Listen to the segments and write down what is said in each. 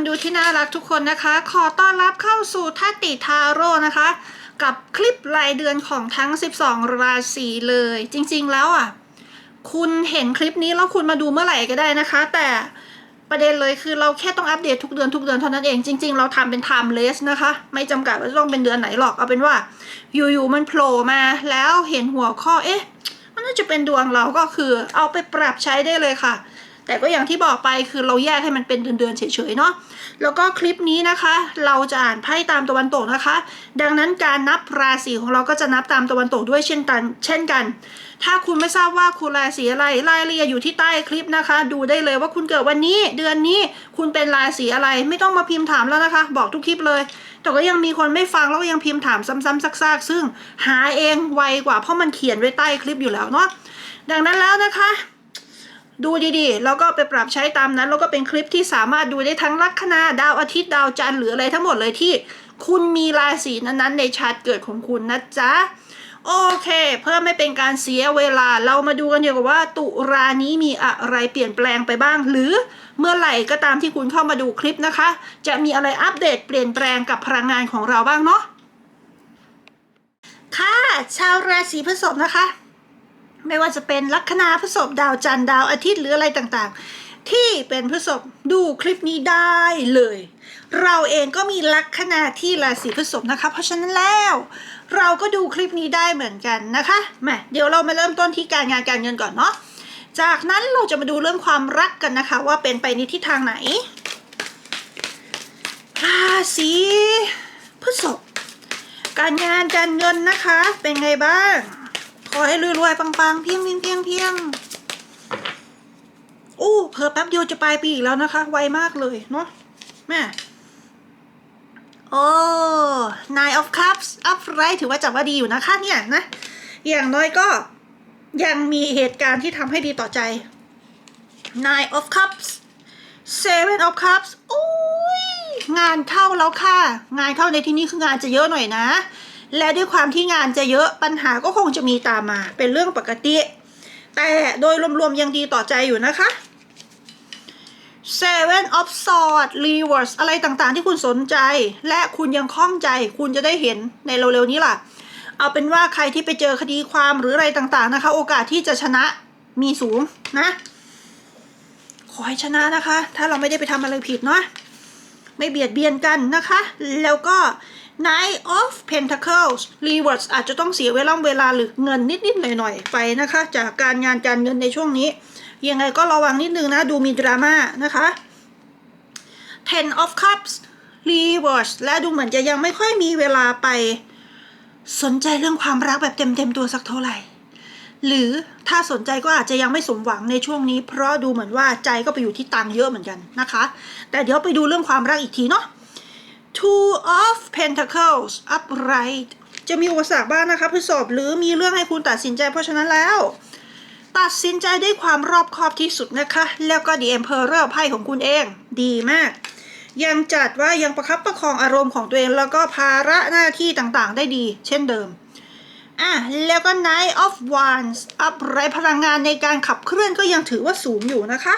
คนดูที่น่ารักทุกคนนะคะ ขอต้อนรับเข้าสู่ทัตติทาโร่นะคะ กับคลิปรายเดือนของทั้ง 12 ราศีเลย จริงๆแล้วอะ คุณเห็นคลิปนี้แล้วคุณมาดูเมื่อไหร่ก็ได้นะคะ แต่ประเด็นเลยคือเราแค่ต้องอัปเดตทุกเดือนทุกเดือนเท่านั้นเองจริง ๆ เราทำเป็น timeless นะคะ ไม่จำกัดว่าจะต้องเป็นเดือนไหนหรอกเอาเป็นว่า อยู่ๆมันโผล่มาแล้วเห็นหัวข้อเอ๊ะ มันน่าจะเป็นดวงเราก็คือ เอาไปปรับใช้ได้เลยค่ะ แต่ก็อย่างที่บอกไปคือเราแยกให้มันเป็นเดือนๆเฉยๆเนาะแล้วก็คลิปนี้นะคะ เราจะอ่านไพ่ตามตะวันตกนะคะ ดังนั้นการนับราศีของเราก็จะนับตามตะวันตกด้วยเช่นกันเช่นกัน ถ้าคุณไม่ทราบว่าคุณราศีอะไรรายละเอียดอยู่ที่ใต้คลิปนะคะ ดูได้เลยว่าคุณเกิดวันนี้ เดือนนี้คุณเป็นราศีอะไรไม่ต้องมาพิมพ์ถามแล้วนะคะ บอกทุกคลิปเลย แต่ก็ยังมีคนไม่ฟังแล้วก็ยังพิมพ์ถามซ้ำๆซากๆ ซึ่งหาเองไวกว่าเพราะมันเขียนไว้ใต้คลิปอยู่แล้วเนาะดังนั้นแล้วนะคะ ดูดีๆ แล้วก็ไปปรับใช้ตามนั้น แล้วก็เป็นคลิปที่สามารถดูได้ทั้งลัคนาดาวอาทิตย์ดาวจันทร์หรืออะไรทั้งหมดเลยที่คุณมีราศีนั้นๆ ในชาร์ตเกิดของคุณนะจ๊ะโอเค เพื่อไม่เป็นการเสียเวลาเรามาดูกันเกี่ยวกับว่าตุรานี้มีอะไรเปลี่ยนแปลงไปบ้าง หรือเมื่อไหร่ก็ตามที่คุณเข้ามาดูคลิปนะคะ จะมีอะไรอัปเดตเปลี่ยนแปลงกับพลังงานของเราบ้างเนาะค่ะ ชาวราศีพฤษภนะคะ ไม่ว่าจะเป็นลัคนาพฤษภดาวจันทร์ดาวอาทิตย์หรืออะไรต่างๆ ที่เป็นพฤษภดูคลิปนี้ได้เลย เราเองก็มีลัคนาที่ราศีพฤษภนะคะ เพราะฉะนั้นแล้ว เราก็ดูคลิปนี้ได้เหมือนกันนะคะมาเดี๋ยวเรามาเริ่มต้นที่การงานการเงินก่อนเนาะจากนั้นเราจะมาดูเรื่องความรักกันนะคะ ว่าเป็นไปในทิศทางไหนราศีพฤษภการงานการเงินนะคะเป็นไงบ้าง ขอให้รวยๆปังๆเพียงเพียงเพียงเพียงอู้เพอแป๊บเดียวจะปลายปีอีกแล้วนะคะ ไวมากเลยเนาะแม่โอ้ nine of cups upright ถือว่าจับว่าดีอยู่นะคะเนี่ยนะ อย่างน้อยก็ยังมีเหตุการณ์ที่ทำให้ดีต่อใจ nine of cups seven of cups อุ้ยงานเข้าแล้วค่ะ งานเข้าในที่นี้คืองานจะเยอะหน่อยนะ และด้วยความที่งานจะเยอะปัญหาก็คงจะมีตามมา เป็นเรื่องปกติ แต่โดยรวมๆยังดีต่อใจอยู่นะคะ Seven of Swords Reverse อะไรต่างๆที่คุณสนใจ และคุณยังคล่องใจ คุณจะได้เห็นในเร็วๆนี้ล่ะ เอาเป็นว่าใครที่ไปเจอคดีความหรืออะไรต่างๆนะคะ โอกาสที่จะชนะมีสูงนะ ขอให้ชนะนะคะ ถ้าเราไม่ได้ไปทำอะไรผิดเนาะไม่เบียดเบียนกันนะคะ แล้วก็ Knight of Pentacles Rewards อาจจะต้องเสียเวลาเวลาหรือเงินนิดๆหน่อยๆ ไปนะคะ จากการงานการเงินในช่วงนี้ ยังไงก็ระวังนิดนึงนะ ดูมีดราม่านะคะ Ten of Cups Rewards และดูเหมือนจะยังไม่ค่อยมีเวลาไป สนใจเรื่องความรักแบบเต็มๆตัวสักเท่าไหร่ หรือถ้าสนใจก็อาจจะยังไม่สมหวังในช่วงนี้ เพราะดูเหมือนว่าใจก็ไปอยู่ที่ตังค์เยอะเหมือนกันนะคะ แต่เดี๋ยวไปดูเรื่องความรักอีกทีเนาะ Two of Pentacles upright จะมีอุปสรรคบ้างนะคะพฤษภหรือมีเรื่องให้คุณตัดสินใจเพราะฉะนั้นแล้ว ตัดสินใจด้วยความรอบคอบที่สุดนะคะ แล้วก็ The Emperor ไพ่ของคุณเอง ดีมาก ยังจัดว่ายังประคับประคองอารมณ์ของตัวเองแล้วก็ภาระหน้าที่ต่างๆ ได้ดี เช่นเดิมอะแล้วก็ Knight of Wands อัพไรพลังงานในการขับเคลื่อนก็ยังถือว่าสูงอยู่นะคะ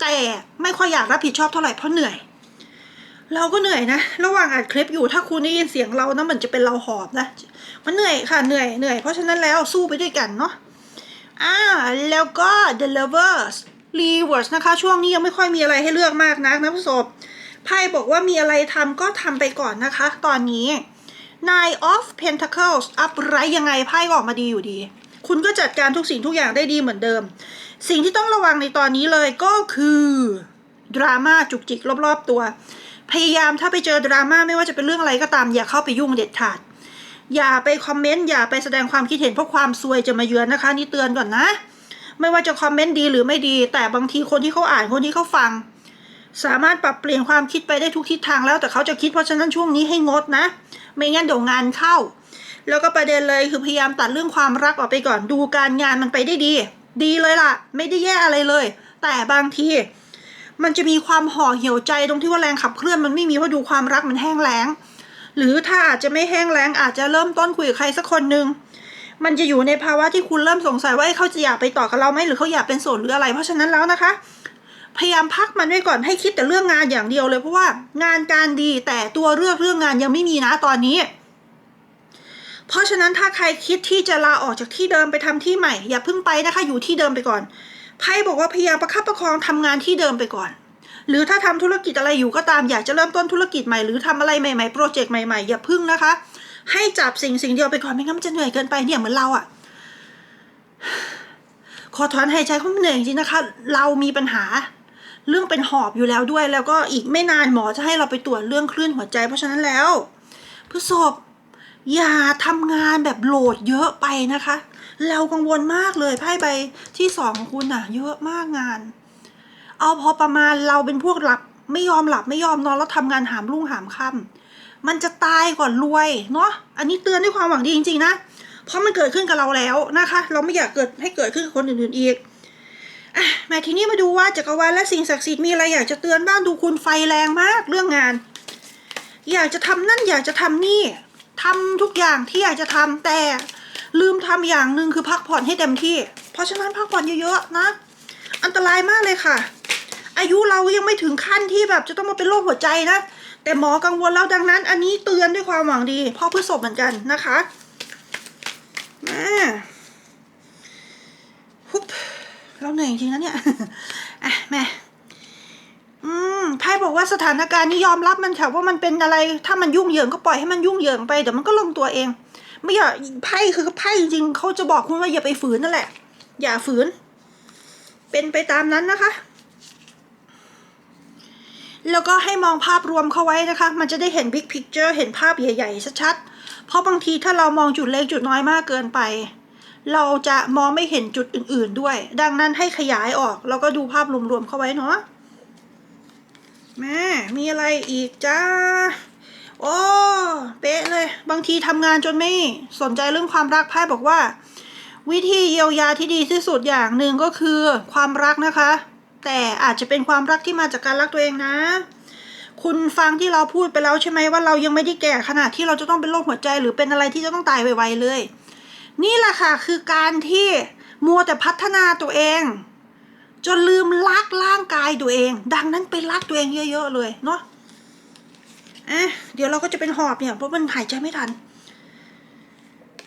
แต่ไม่ค่อยอยากรับผิดชอบเท่าไหร่เพราะเหนื่อย เราก็เหนื่อยนะ ระหว่างอัดคลิปอยู่ถ้าคุณได้ยินเสียงเรานะมือนจะเป็นเราหอบนะ มันเหนื่อยค่ะเหนื่อยเหนื่อยเพราะฉะนั้นแล้วสู้ไปด้วยกันเนาะอ่าแล้วก็ The Lovers Reverse นะคะ ช่วงนี้ยังไม่ค่อยมีอะไรให้เลือกมากนักนะผู้ชมไพ่บอกว่ามีอะไรทำก็ทำไปก่อนนะคะ ตอนนี้ Nine of Pentacles อัพไรยังไงไพ่ก็ออกมาดีอยู่ดี คุณก็จัดการทุกสิ่งทุกอย่างได้ดีเหมือนเดิม สิ่งที่ต้องระวังในตอนนี้เลยก็คือดราม่าจุกจิกรอบๆตัว พยายามถ้าไปเจอดราม่าไม่ว่าจะเป็นเรื่องอะไรก็ตามอย่าเข้าไปยุ่งเด็ดขาด อย่าไปคอมเมนต์อย่าไปแสดงความคิดเห็นเพราะความซวยจะมาเยือนนะคะ นี่เตือนก่อนนะ ไม่ว่าจะคอมเมนต์ดีหรือไม่ดี แต่บางทีคนที่เขาอ่านคนที่เขาฟัง สามารถปรับเปลี่ยนความคิดไปได้ทุกทิศทางแล้วแต่เขาจะคิดเพราะฉะนั้นช่วงนี้ให้งดนะ ไม่งั้นเดี๋ยวงานเข้า แล้วก็ประเด็นเลยคือพยายามตัดเรื่องความรักออกไปก่อนดูการงานมันไปได้ดี ดีเลยล่ะ ไม่ได้แย่อะไรเลย แต่บางที มันจะมีความห่อเหี่ยวใจตรงที่ว่าแรงขับเคลื่อนมันไม่มีเพราะดูความรักมันแห้งแล้ง หรือถ้าอาจจะไม่แห้งแล้งอาจจะเริ่มต้นคุยกับใครสักคนหนึ่งมันจะอยู่ในภาวะที่คุณเริ่มสงสัยว่าเขาจะอยากไปต่อกับเราไหมหรือเขาอยากเป็นโสดหรืออะไร เพราะฉะนั้นแล้วนะคะ พยายามพักมันไว้ก่อนให้คิดแต่เรื่องงานอย่างเดียวเลยเพราะว่างานการดีแต่ตัวเลือกเรื่องงานยังไม่มีนะตอนนี้ เพราะฉะนั้นถ้าใครคิดที่จะลาออกจากที่เดิมไปทำที่ใหม่ อย่าเพิ่งไปนะคะ อยู่ที่เดิมไปก่อน ไพ่บอกว่าพยายามประคับประคองทำงานที่เดิมไปก่อน หรือถ้าทำธุรกิจอะไรอยู่ก็ตามอยากจะเริ่มต้นธุรกิจใหม่หรือทำอะไรใหม่ๆโปรเจกต์ใหม่ๆอย่าพึ่งนะคะ ให้จับสิ่งสิ่งเดียวไปก่อนไม่งั้นมันจะเหนื่อยเกินไปเนี่ยเหมือนเราอะขอถอนหายใจเขาะมันเหนื่อยจริงนะคะ เรามีปัญหาเรื่องเป็นหอบอยู่แล้วด้วย แล้วก็อีกไม่นานหมอจะให้เราไปตรวจเรื่องคลื่นหัวใจ เพราะฉะนั้นแล้วพฤษภอย่าทำงานแบบโหลดเยอะไปนะคะ เรากังวลมากเลยไพ่ใบที่สองของคุณน่ะเยอะมากงาน เอาพอประมาณเราเป็นพวกหลับ ไม่ยอมหลับไม่ยอมนอนแล้วทำงานหามรุ่งหามค่ำมันจะตายก่อนรวยเนาะอันนี้เตือนด้วยความหวังดีจริง ๆ นะเพราะมันเกิดขึ้นกับเราแล้วนะคะ เราไม่อยากเกิดให้เกิดขึ้นกับคนอื่นๆอีกอะมาทีนี้มาดูว่าจักรวาลและสิ่งศักดิ์สิทธิ์มีอะไรอยากจะเตือนบ้างดูคุณไฟแรงมากเรื่องงาน อยากจะทำนั่นอยากจะทำนี่ทำทุกอย่างที่อยากจะทำแต่ ลืมทำอย่างหนึ่งคือพักผ่อนให้เต็มที่ เพราะฉะนั้นพักผ่อนเยอะๆนะ อันตรายมากเลยค่ะ อายุเรายังไม่ถึงขั้นที่แบบจะต้องมาเป็นโรคหัวใจนะ แต่หมอกังวลแล้วดังนั้น อันนี้เตือนด้วยความหวังดีเพ่อพฤษภเหมือนกันนะคะมาฮุบเราเหนื่อยจริงนะเนี่ยอะแม่อืมไพ่บอกว่าสถานการณ์นี้ยอมรับมันค่ะว่ามันเป็นอะไร ถ้ามันยุ่งเหยิงก็ปล่อยให้มันยุ่งเหยิงไปเดี๋ยวมันก็ลงตัวเอง ไม่อย่าไพ่คือไพ่จริงเขาจะบอกคุณว่าอย่าไปฝืนนั่นแหละ อย่าฝืน เป็นไปตามนั้นนะคะ แล้วก็ให้มองภาพรวมเข้าไว้นะคะ มันจะได้เห็น big picture เห็นภาพใหญ่ๆชัดๆเพราะบางทีถ้าเรามองจุดเล็กจุดน้อยมากเกินไป เราจะมองไม่เห็นจุดอื่น ๆด้วย ดังนั้นให้ขยายออกแล้วก็ดูภาพรวมๆเข้าไว้เนาะแม่มีอะไรอีกจ้า โอ้ เป๊ะเลย บางทีทำงานจนไม่สนใจเรื่องความรักไพ่บอกว่า วิธีเยียวยาที่ดีที่สุดอย่างหนึ่งก็คือความรักนะคะ แต่อาจจะเป็นความรักที่มาจากการรักตัวเองนะ คุณฟังที่เราพูดไปแล้วใช่ไหมว่าเรายังไม่ได้แก่ขนาดที่เราจะต้องเป็นโรคหัวใจ หรือเป็นอะไรที่จะต้องตายไวๆเลย นี่แหละค่ะคือการที่มัวแต่พัฒนาตัวเองจนลืมรักร่างกายตัวเอง ดังนั้นไปรักตัวเองเยอะ ๆ เลยเนาะ อะเดี๋ยวเราก็จะเป็นหอบเนี่ยเพราะมันหายใจไม่ทัน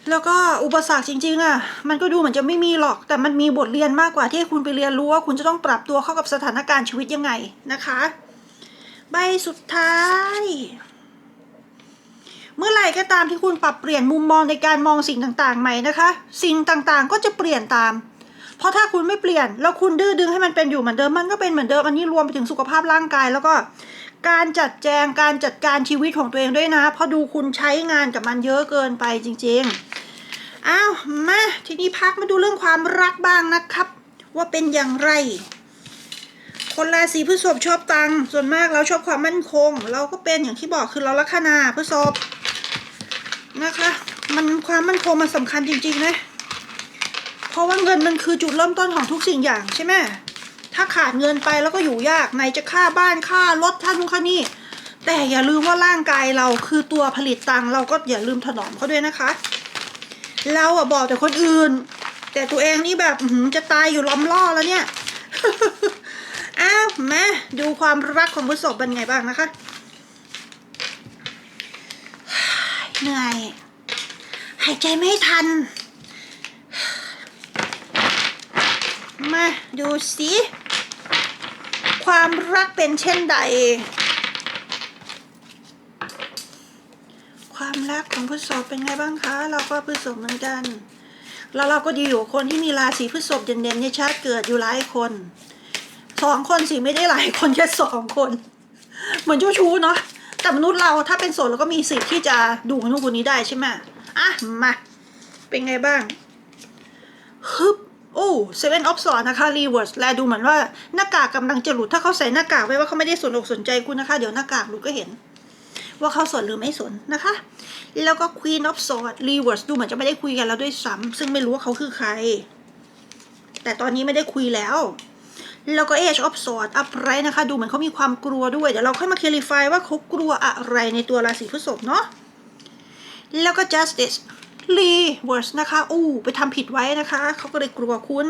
แล้วก็อุปสรรคจริงๆอะ มันก็ดูเหมือนจะไม่มีหรอก แต่มันมีบทเรียนมากกว่าที่คุณไปเรียนรู้ว่าคุณจะต้องปรับตัวเข้ากับสถานการณ์ชีวิตยังไงนะคะ ใบสุดท้ายเมื่อไหร่ก็ตามที่คุณปรับเปลี่ยนมุมมองในการมองสิ่งต่างๆใหม่นะคะ สิ่งต่างๆก็จะเปลี่ยนตาม เพราะถ้าคุณไม่เปลี่ยน แล้วคุณดื้อดึงให้มันเป็นอยู่เหมือนเดิมมันก็เป็นเหมือนเดิมอันนี้รวมไปถึงสุขภาพร่างกาย แล้วก็ การจัดแจงการจัดการชีวิตของตัวเองด้วยนะ เพราะดูคุณใช้งานกับมันเยอะเกินไปจริง ๆ อ้าวมาทีนี้พักมาดูเรื่องความรักบ้างนะครับ ว่าเป็นอย่างไร คนราศีพฤษภชอบตังค์ส่วนมากเราชอบความมั่นคง เราก็เป็นอย่างที่บอกคือเราลัคนาพฤษภนะคะ มันความมั่นคงมันสำคัญจริงๆนะเพราะว่าเงินมันคือจุดเริ่มต้นของทุกสิ่งอย่างใช่ไหม ถ้าขาดเงินไปแล้วก็อยู่ยากไหนจะค่าบ้านค่ารถท่านุนค่านี่ แต่อย่าลืมว่าร่างกายเราคือตัวผลิตตังเราก็อย่าลืมถนอมเขาด้วยนะคะ เราอะบอกแต่คนอื่น แต่ตัวเองนี่แบบจะตายอยู่ล้อมล่อแล้วเนี่ยอ้าวแมาดูความรักของพฤษภเป็นไงบ้างนะคะเหนื่อยหายใจไม่ทัน มาดูสิ ความรักเป็นเช่นใด ความรักของพฤษภเป็นไงบ้างคะ เราก็พฤษภเหมือนกัน แล้วเราก็ดีอยู่คนที่มีราศีพฤษภเด่นๆในชาติเกิดอยู่หลายคนสองคนสิไม่ได้หลายคนแค่สองคน เหมือนเจ้าชู้เนาะแต่มนุษย์เราถ้าเป็นโสดเราก็มีสิทธิ์ที่จะดูคนนู้นคนนี้ได้ใช่ไหมอะมาเป็นไงบ้างฮึบ โอ้เซเว่นออฟสอนะคะรีเวิร์สแลดูเหมือนว่าหน้ากากกำลังจะหลุดถ้าเขาใส่หน้ากากไว้ว่าเขาไม่ได้สนอกสนใจคุณนะคะ เดี๋ยวหน้ากากหลุดก็เห็น ว่าเขาสนหรือไม่สนนะคะ แล้วก็ Queen of Swords Reverse ดูเหมือนจะไม่ได้คุยกันแล้วด้วยซ้ำซึ่งไม่รู้ว่าเขาคือใคร แต่ตอนนี้ไม่ได้คุยแล้วแล้วก็ Age of Swords Upright นะคะ ดูเหมือนเขามีความกลัวด้วย เดี๋ยวเราค่อยมา clarify ว่าเขากลัวอะไรในตัวราศีพฤษภเนาะแล้วก็ Justice Reverse นะคะอู้ไปทำผิดไว้นะคะ เขาก็เลยกลัวคุณ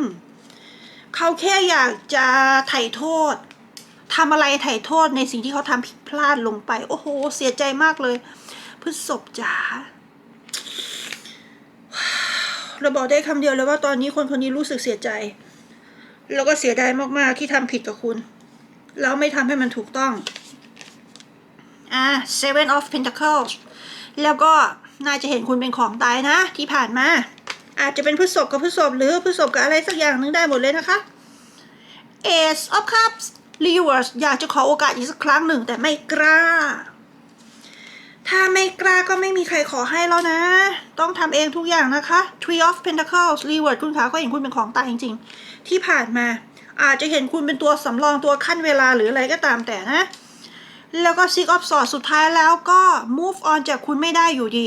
เขาแค่อยากจะไถ่โทษทำอะไรไถ่โทษในสิ่งที่เขาทำผิดพลาดลงไป โอ้โห เสียใจมากเลย พฤษภจ๋าเราบอกได้คำเดียวเลยว่าตอนนี้คนคนนี้รู้สึกเสียใจ แล้วก็เสียดายมากๆที่ทำผิดกับคุณ แล้วไม่ทำให้มันถูกต้องอ่า Seven of Pentacles แล้วก็น่าจะเห็นคุณเป็นของตายนะ ที่ผ่านมา อาจจะเป็นพฤษภกับพฤษภหรือพฤษภกับอะไรสักอย่างนึงได้หมดเลยนะคะ Ace of Cups Reverse อยากจะขอโอกาสอีกสักครั้งหนึ่งแต่ไม่กล้า ถ้าไม่กล้าก็ไม่มีใครขอให้แล้วนะ ต้องทำเองทุกอย่างนะคะ Three of Pentacles Reverse คุณคะก็เห็นคุณเป็นของตายจริง ๆ ที่ผ่านมาอาจจะเห็นคุณเป็นตัวสำรองตัวขั้นเวลาหรืออะไรก็ตามแต่นะ แล้วก็ Six of Swords สุดท้ายแล้วก็ move on จากคุณไม่ได้อยู่ดี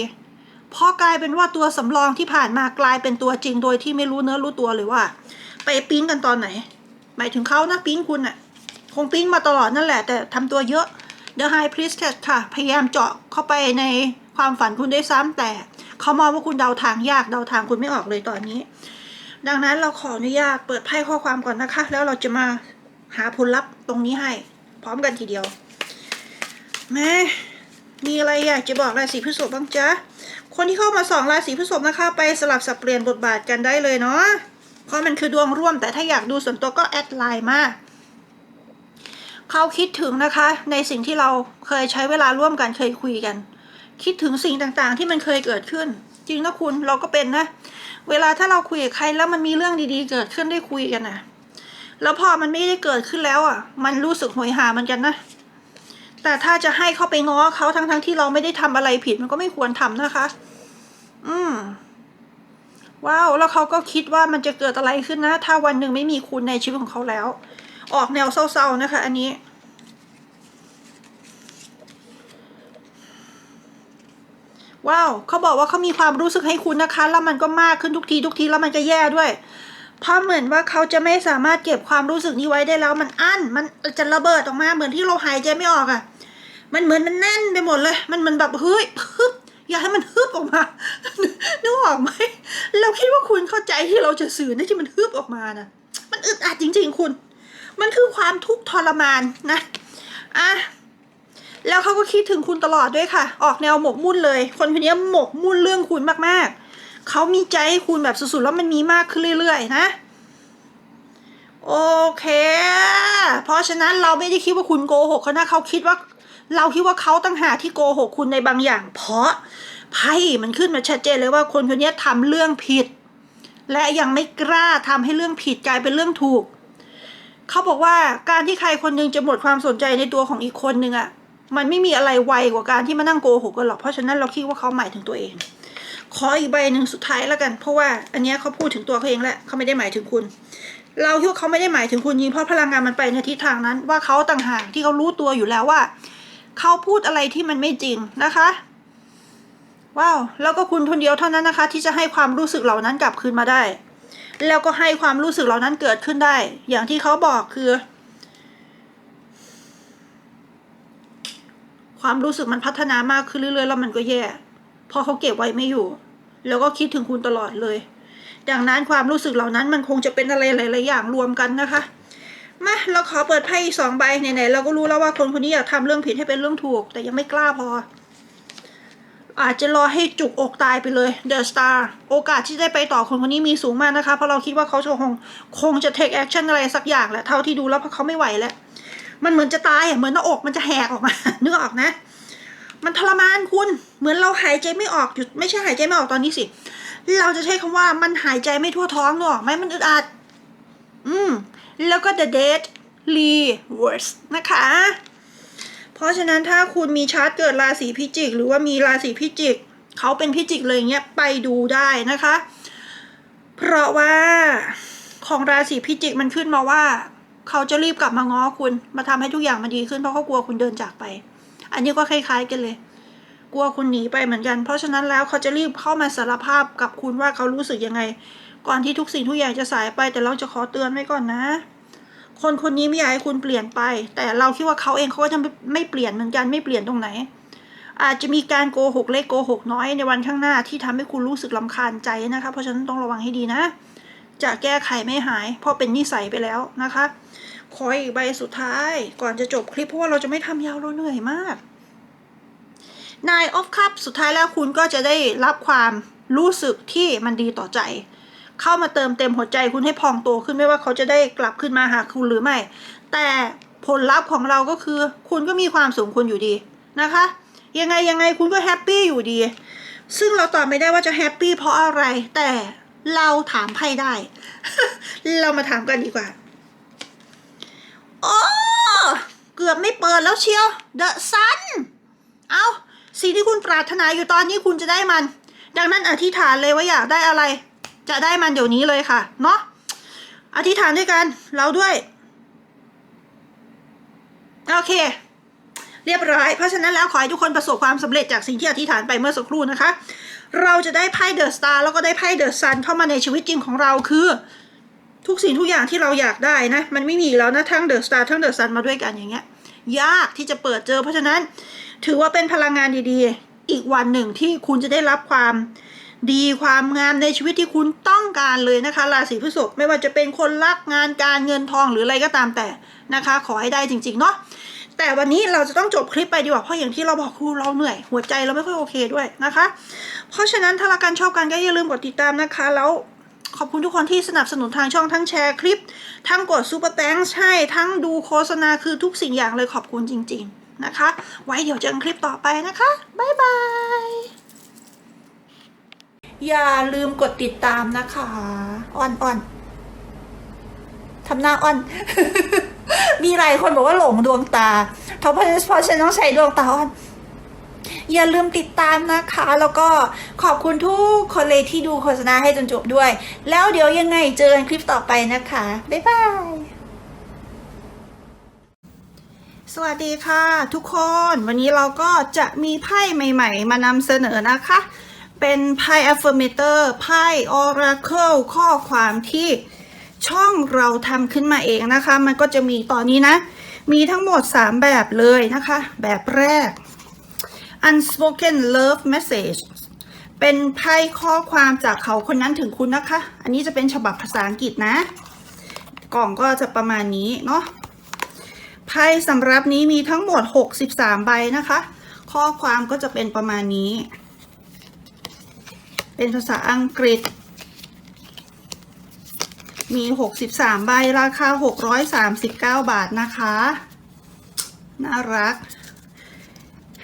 เพราะกลายเป็นว่าตัวสำรองที่ผ่านมากลายเป็นตัวจริงโดยที่ไม่รู้เนื้อรู้ตัวเลยว่า ไปปิ้งกันตอนไหน หมายถึงเขานะปิ้งคุณอะคงปิ้งมาตลอดนั่นแหละ แต่ทำตัวเยอะ The High Priestess ค่ะ พยายามเจาะเข้าไปในความฝันคุณได้ซ้ำแต่เขามองว่าคุณเดาทางยากเดาทางคุณไม่ออกเลยตอนนี้ ดังนั้นเราขออนุญาตเปิดไพ่ข้อความก่อนนะคะ แล้วเราจะมาหาผลลัพธ์ตรงนี้ให้ พร้อมกันทีเดียว แม่มีอะไรอยากจะบอกราศีพฤษภบ้างจ๊ะ คนที่เข้ามาสองราศีพฤษภนะคะ ไปสลับสับเปลี่ยนบทบาทกันได้เลยเนาะ เพราะมันคือดวงร่วม แต่ถ้าอยากดูส่วนตัวก็แอดไลน์มาเขาคิดถึงนะคะ ในสิ่งที่เราเคยใช้เวลาร่วมกันเคยคุยกัน คิดถึงสิ่งต่างๆ ที่มันเคยเกิดขึ้น จริงนะคุณเราก็เป็นนะ เวลาถ้าเราคุยกับใครแล้วมันมีเรื่องดีๆ เกิดขึ้นได้คุยกันนะแล้วพอมันไม่ได้เกิดขึ้นแล้วอะ มันรู้สึกหวยหาเหมือนกันนะ แต่ถ้าจะให้เข้าไปง้อเขาทั้งๆทที่เราไม่ได้ทำอะไรผิดมันก็ไม่ควรทำนะคะ อืมว้าวแล้วเขาก็คิดว่ามันจะเกิดอะไรขึ้นนะ ถ้าวันหนึ่งไม่มีคุณในชีวิตของเขาแล้ว ออกแนวเศร้าๆนะคะ อันนี้ ว้าวเขาบอกว่าเขามีความรู้สึกให้คุณนะคะ แล้วมันก็มากขึ้นทุกทีทุกทีแล้วมันก็แย่ด้วยเพราะเหมือนว่าเขาจะไม่สามารถเก็บความรู้สึกนี้ไว้ได้แล้ว มันอั้นมันจะระเบิดออกมาเหมือนที่เราหายใจไม่ออกอะ่ะ มันเหมือนมันแน่นไปหมดเลย มันมันแบบเฮ้ยฮึบอย่าให้มันฮึบออกมานึกออกไหมเราคิดว่าคุณเข้าใจที่เราจะสื่อนะที่มันฮึบออกมานะมันอึดอัดจริง ๆ คุณ มันคือความทุกข์ทรมานนะอะแล้วเขาก็คิดถึงคุณตลอดด้วยค่ะ ออกแนวหมกมุ่นเลย คนคนนี้หมกมุ่นเรื่องคุณมากๆ เขามีใจให้คุณแบบสุดๆ แล้วมันมีมากขึ้นเรื่อยๆ นะ โอเค เพราะฉะนั้นเราไม่ได้คิดว่าคุณโกหกเขานะเขาคิดว่า เราคิดว่าเขาตั้งหาที่โกหกคุณในบางอย่าง เพราะไพ่มันขึ้นมาชัดเจนเลยว่าคนคนนี้ทำเรื่องผิด และยังไม่กล้าทำให้เรื่องผิดกลายเป็นเรื่องถูก เขาบอกว่าการที่ใครคนหนึงจะหมดความสนใจในตัวของอีกคนหนึ่งอะมันไม่มีอะไรไวกว่าการที่มานั่งโกหกกันหรอก เพราะฉะนั้นเราคิดว่าเขาหมายถึงตัวเอง ขออีกใบหนึ่งสุดท้ายแล้วกัน เพราะว่าอันนี้เขาพูดถึงตัวเขาเองแหละเขาไม่ได้หมายถึงคุณ เราคิดว่าเขาไม่ได้หมายถึงคุณยิงเพราะพลังงานมันไปในทิศทางนั้น ว่าเขาต่างหากที่เขารู้ตัวอยู่แล้วว่า เขาพูดอะไรที่มันไม่จริงนะคะ ว้าว แล้วก็คุณคนเดียวเท่านั้นนะคะ ที่จะให้ความรู้สึกเหล่านั้นกลับคืนมาได้ แล้วก็ให้ความรู้สึกเหล่านั้นเกิดขึ้นได้ อย่างที่เขาบอกคือ ความรู้สึกมันพัฒนามากขึ้นเรื่อยๆแล้วมันก็แย่พราะเขาเก็บไว้ไม่อยู่ แล้วก็คิดถึงคุณตลอดเลย ดังนั้นความรู้สึกเหล่านั้นมันคงจะเป็นอะไรหลายๆอย่างรวมกันนะคะ มาเราขอเปิดไพ่อีกสองใบไหนๆเราก็รู้แล้วว่าคนคนนี้อยากทำเรื่องผิดให้เป็นเรื่องถูก แต่ยังไม่กล้าพอ อาจจะรอให้จุกอกตายไปเลย The Star โอกาสที่ได้ไปต่อคนคนนี้มีสูงมากนะคะ เพราะเราคิดว่าเขาจะคงคงจะ take action อะไรสักอย่างแหละเท่าที่ดูแล้วเพราะเขาไม่ไหวแล้ว มันเหมือนจะตายเหมือนหน้าอกมันจะแหกออกมา นึกออกนะ มันทรมานคุณ เหมือนเราหายใจไม่ออกหยุดไม่ใช่หายใจไม่ออกตอนนี้สิ เราจะใช้คำว่ามันหายใจไม่ทั่วท้องนึกออกไหมมันอึดอัด อืม แล้วก็ the dead reverse นะคะ เพราะฉะนั้นถ้าคุณมีชาร์ตเกิดราศีพิจิก หรือว่ามีราศีพิจิก เขาเป็นพิจิกเลยเงี้ยไปดูได้นะคะ เพราะว่าของราศีพิจิกมันขึ้นมาว่า เขาจะรีบกลับมาง้อคุณมาทำให้ทุกอย่างมันดีขึ้นเพราะเขากลัวคุณเดินจากไป อันนี้ก็คล้ายๆกันเลย กลัวคุณหนีไปเหมือนกัน เพราะฉะนั้นแล้วเขาจะรีบเข้ามาสารภาพกับคุณว่าเขารู้สึกยังไง ก่อนที่ทุกสิ่งทุกอย่างจะสายไป แต่เราจะขอเตือนไว้ก่อนนะ คนคนนี้ไม่อยากให้คุณเปลี่ยนไป แต่เราคิดว่าเขาเองเขาก็จะไม่ไม่เปลี่ยนเหมือนกันไม่เปลี่ยนตรงไหน อาจจะมีการโกหกเล็กโกหกน้อยในวันข้างหน้าที่ทำให้คุณรู้สึกลำคาญใจนะคะ เพราะฉะนั้นต้องระวังให้ดีนะ จะแก้ไขไม่หาย เพราะเป็นนิสัยไปแล้วนะคะขออีกใบสุดท้ายก่อนจะจบคลิปเพราะว่าเราจะไม่ทำยาวเราเหนื่อยมากนายออฟคัพสุดท้ายแล้วคุณก็จะได้รับความรู้สึกที่มันดีต่อใจ เข้ามาเติมเต็มหัวใจคุณให้พองโตขึ้นไม่ว่าเขาจะได้กลับขึ้นมาหาคุณหรือไม่ แต่ผลลัพธ์ของเราก็คือ คุณก็มีความสุขคุณอยู่ดีนะคะ ยังไงยังไงคุณก็แฮปปี้อยู่ดี ซึ่งเราตอบไม่ได้ว่าจะแฮปปี้เพราะอะไร แต่เราถามไพ่ได้ เรามาถามกันดีกว่า โอ้เกือบไม่เปิดแล้วเชียว The Sun เอาสิ่งที่คุณปรารถนาอยู่ตอนนี้คุณจะได้มัน ดังนั้นอธิษฐานเลยว่าอยากได้อะไร จะได้มันเดี๋ยวนี้เลยค่ะ เนาะอธิษฐานด้วยกัน เราด้วย โอเค เรียบร้อย เพราะฉะนั้นแล้วขอให้ทุกคนประสบความสำเร็จจากสิ่งที่อธิษฐานไปเมื่อสักครู่นะคะ เราจะได้ไพ่เดอะสตาร์แล้วก็ได้ไพ่เดอะซันเข้ามาในชีวิตจริงของเราคือทุกสิ่งทุกอย่างที่เราอยากได้นะ มันไม่มีแล้วนะทั้งเดอะสตาร์ทั้งเดอะซันมาด้วยกันอย่างเงี้ย ยากที่จะเปิดเจอ เพราะฉะนั้นถือว่าเป็นพลังงานดีๆ อีกวันหนึ่งที่คุณจะได้รับความ ดีความงามในชีวิตที่คุณต้องการเลยนะคะราศีพฤษภไม่ว่าจะเป็นคนรักงานการเงินทองหรืออะไรก็ตามแต่นะคะ ขอให้ได้จริง ๆ เนาะแต่วันนี้เราจะต้องจบคลิปไปดีกว่าเพราะอย่างที่เราบอกคือเราเหนื่อย หัวใจเราไม่ค่อยโอเคด้วยนะคะ เพราะฉะนั้นถ้ารักกันชอบกันก็อย่าลืมกดติดตามนะคะ แล้วขอบคุณทุกคนที่สนับสนุนทางช่องทั้งแชร์คลิป ทั้งกดซูเปอร์แตงค์ให้ทั้งดูโฆษณาคือทุกสิ่งอย่างเลยขอบคุณจริง ๆนะคะ ไว้เดี๋ยวเจอกันคลิปต่อไปนะคะบ๊ายบาย อย่าลืมกดติดตามนะคะอ่อนอ่อนทำหน้าอ่อน มีหลายคนบอกว่าหลงดวงตาเพราะเพราะฉันต้องใช้ดวงตาอ่อน อย่าลืมติดตามนะคะ แล้วก็ขอบคุณทุกคนเลยที่ดูโฆษณาให้จนจบด้วย แล้วเดี๋ยวยังไงเจอกันคลิปต่อไปนะคะ บ๊ายบายสวัสดีค่ะทุกคน วันนี้เราก็จะมีไพ่ใหม่ ๆ มานำเสนอนะคะ เป็นไพ่ affirmator ไพ่ oracle ข้อความที่ช่องเราทำขึ้นมาเองนะคะ มันก็จะมีตอนนี้นะ มีทั้งหมด 3 แบบเลยนะคะ แบบแรก unspoken love message เป็นไพ่ข้อความจากเขาคนนั้นถึงคุณนะคะ อันนี้จะเป็นฉบับภาษาอังกฤษนะ กล่องก็จะประมาณนี้เนาะ ไพ่สำรับนี้มีทั้งหมด 63 ใบนะคะ ข้อความก็จะเป็นประมาณนี้ เป็นภาษาอังกฤษ มี 63 ใบ ราคา 639 บาทนะคะ น่ารัก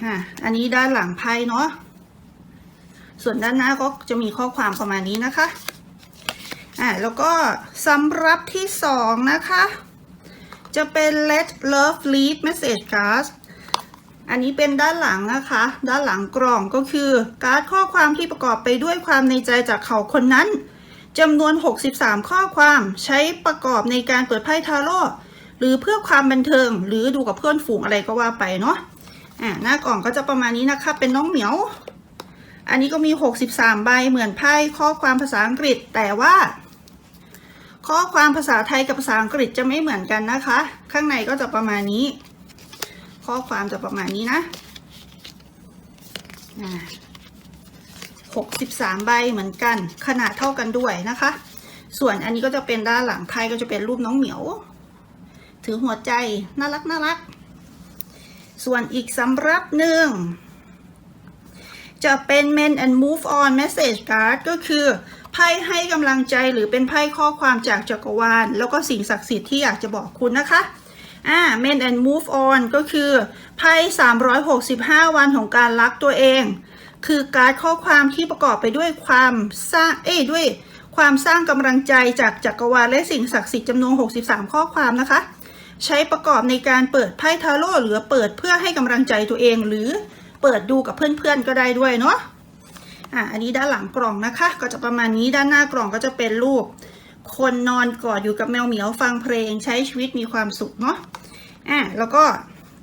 ฮะอันนี้ด้านหลังไพ่เนาะ ส่วนด้านหน้าก็จะมีข้อความประมาณนี้นะคะ อ่าแล้วก็สำรับที่สองนะคะ จะเป็น let love lead message cards อันนี้เป็นด้านหลังนะคะ ด้านหลังกล่องก็คือ การ์ดข้อความที่ประกอบไปด้วยความในใจจากเขาคนนั้นจำนวน 63 ข้อความใช้ประกอบในการเปิดไพ่ทาโร่หรือเพื่อความบันเทิง หรือดูกับเพื่อนฝูงอะไรก็ว่าไปเนาะอ่าหน้ากล่องก็จะประมาณนี้นะคะ เป็นน้องเหมียว อันนี้ก็มี 63 ใบเหมือนไพ่ข้อความภาษาอังกฤษ แต่ว่า ข้อความภาษาไทยกับภาษาอังกฤษจะไม่เหมือนกันนะคะ ข้างในก็จะประมาณนี้ ข้อความจะประมาณนี้นะอ่า63ใบเหมือนกัน ขนาดเท่ากันด้วยนะคะ ส่วนอันนี้ก็จะเป็นด้านหลังไพ่ก็จะเป็นรูปน้องเหมียว ถือหัวใจน่ารักน่ารัก ส่วนอีกสำรับหนึ่งจะเป็น Men and Move On Message Card ก็คือไพ่ให้กำลังใจหรือเป็นไพ่ข้อความจากจักรวาล แล้วก็สิ่งศักดิ์สิทธิ์ที่อยากจะบอกคุณนะคะ อ่า Men and Move On ก็คือไพ่365 วันของการรักตัวเอง คือการข้อความที่ประกอบไปด้วยความสร้างเอ้ด้วยความสร้างกำลังใจจากจักรวาลและสิ่งศักดิ์สิทธิ์จำนวน 63 ข้อความนะคะ ใช้ประกอบในการเปิดไพ่ทาโร่หรือเปิดเพื่อให้กำลังใจตัวเองหรือเปิดดูกับเพื่อนๆก็ได้ด้วยเนาะอะอันนี้ด้านหลังกล่องนะคะ ก็จะประมาณนี้ด้านหน้ากล่องก็จะเป็นรูป คนนอนกอดอยู่กับแมวเหมียวฟังเพลงใช้ชีวิตมีความสุขเนาะอะแล้วก็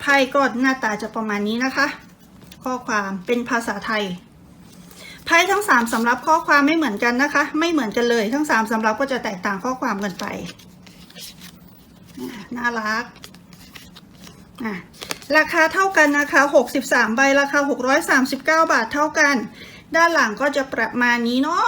ไพ่ก็หน้าตาจะประมาณนี้นะคะ ข้อความเป็นภาษาไทยไพ่ทั้งสามสำรับข้อความไม่เหมือนกันนะคะ ไม่เหมือนกันเลยทั้งสามสำรับก็จะแตกต่างข้อความกันไปน่ารักราคาเท่ากันนะคะ 63 ใบราคา 639 บาทเท่ากัน ด้านหลังก็จะประมาณนี้เนาะ